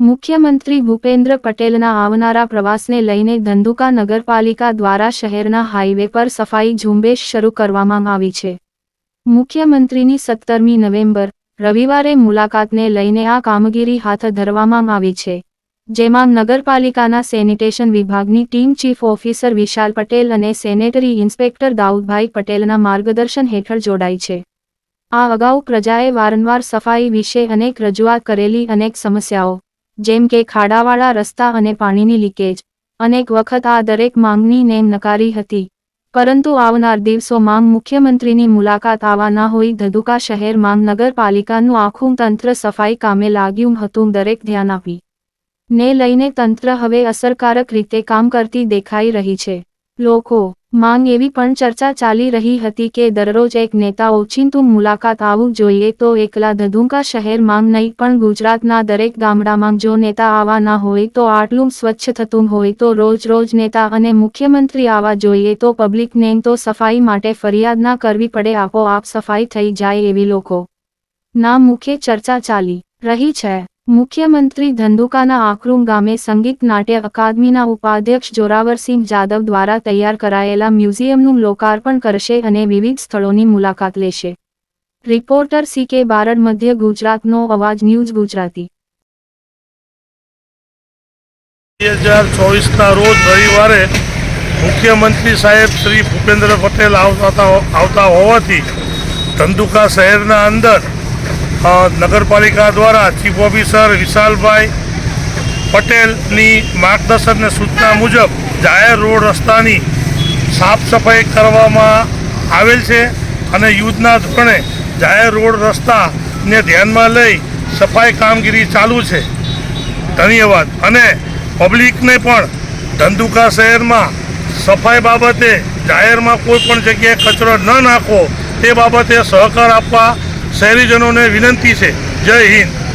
મુખ્યમંત્રી ભૂપેન્દ્ર પટેલના આવનારા પ્રવાસને લઈને ધંધુકા નગરપાલિકા દ્વારા શહેરના હાઈવે પર સફાઈ ઝુંબેશ શરૂ કરવામાં આવી છે. મુખ્યમંત્રીની સત્તરમી નવેમ્બર, રવિવારે મુલાકાતને લઈને આ કામગીરી હાથ ધરવામાં આવી છે. જેમાં નગરપાલિકાના સેનિટેશન વિભાગની team chief officer Vishal Patel અને સેનેટરી ઇન્સ્પેક્ટર દાઉદભાઈ પટેલના માર્ગદર્શન હેઠળ જોડાઈ છે. આ અગાઉ પ્રજાએ વારંવાર સફાઈ વિશે અનેક રજૂઆત કરેલી અનેક સમસ્યાઓ જેમ કે ખાડાવાળા રસ્તા અને પાણીની લીકેજ. અનેક વખત આ દરેક માંગની નેમ નકારી હતી. પરંતુ આવનાર દિવસો માંગ મુખ્યમંત્રીની મુલાકાત આવવાના હોઈ ધધુકા શહેરમાં નગરપાલિકાનું આખું તંત્ર સફાઈ કામે લાગ્યું હતું દરેક ધ્યાન આપી. ને લઈને તંત્ર હવે અસરકારક રીતે કામ કરતી દેખાઈ રહી છે. લોકો, માંગ એવી પણ ચર્ચા ચાલી રહી હતી કે દરરોજ એક નેતા ઓચિંતું મુલાકાત આવવું જોઈએ તો એકલા ધધુંકા શહેરમાં નહીં, પણ ગુજરાતના દરેક ગામડામાં જો નેતા આવવાના હોય તો આટલું સ્વચ્છ થતું હોય તો રોજ રોજ નેતા અને મુખ્યમંત્રી આવવા જોઈએ તો પબ્લિકને તો સફાઈ માટે ફરિયાદ ના કરવી પડે, આપોઆપ સફાઈ થઈ જાય એવી લોકો ના મુખ્ય ચર્ચા ચાલી રહી છે. મુખ્યમંત્રી ધંધુકાના આકરૂમ ગામે સંગીત નાટ્ય અકાદમીના ઉપાધ્યક્ષ જોરાવરસિંહ જાદવ દ્વારા તૈયાર કરાયેલા મ્યુઝિયમનું લોકાર્પણ કરશે અને વિવિધ સ્થળોની મુલાકાત લેશે. રિપોર્ટર સી કે બારડ, મધ્ય ગુજરાતનો અવાજ, ન્યૂઝ ગુજરાતી. બે હજાર ચોવીસના રોજ રવિવારે મુખ્યમંત્રી સાહેબ શ્રી ભૂપેન્દ્ર પટેલ આવતા આવતા હોવાથી ધંધુકા શહેરના અંદર નગરપાલિકા દ્વારા ચીફ ઓફિસર વિશાલભાઈ પટેલની માર્ગદર્શન અને સૂચના મુજબ જાહેર રોડ રસ્તાની સાફ સફાઈ કરવામાં આવેલ છે અને યુદ્ધના ધોરણે જાહેર રોડ રસ્તાને ધ્યાનમાં લઈ સફાઈ કામગીરી ચાલુ છે. ધન્યવાદ. અને પબ્લિકને પણ ધંધુકા શહેરમાં સફાઈ બાબતે જાહેરમાં કોઈ પણ જગ્યાએ કચરો ન નાખવો તે બાબતે સહકાર આપવા શહેરીજનોને વિનંતી છે. જય હિન્દ.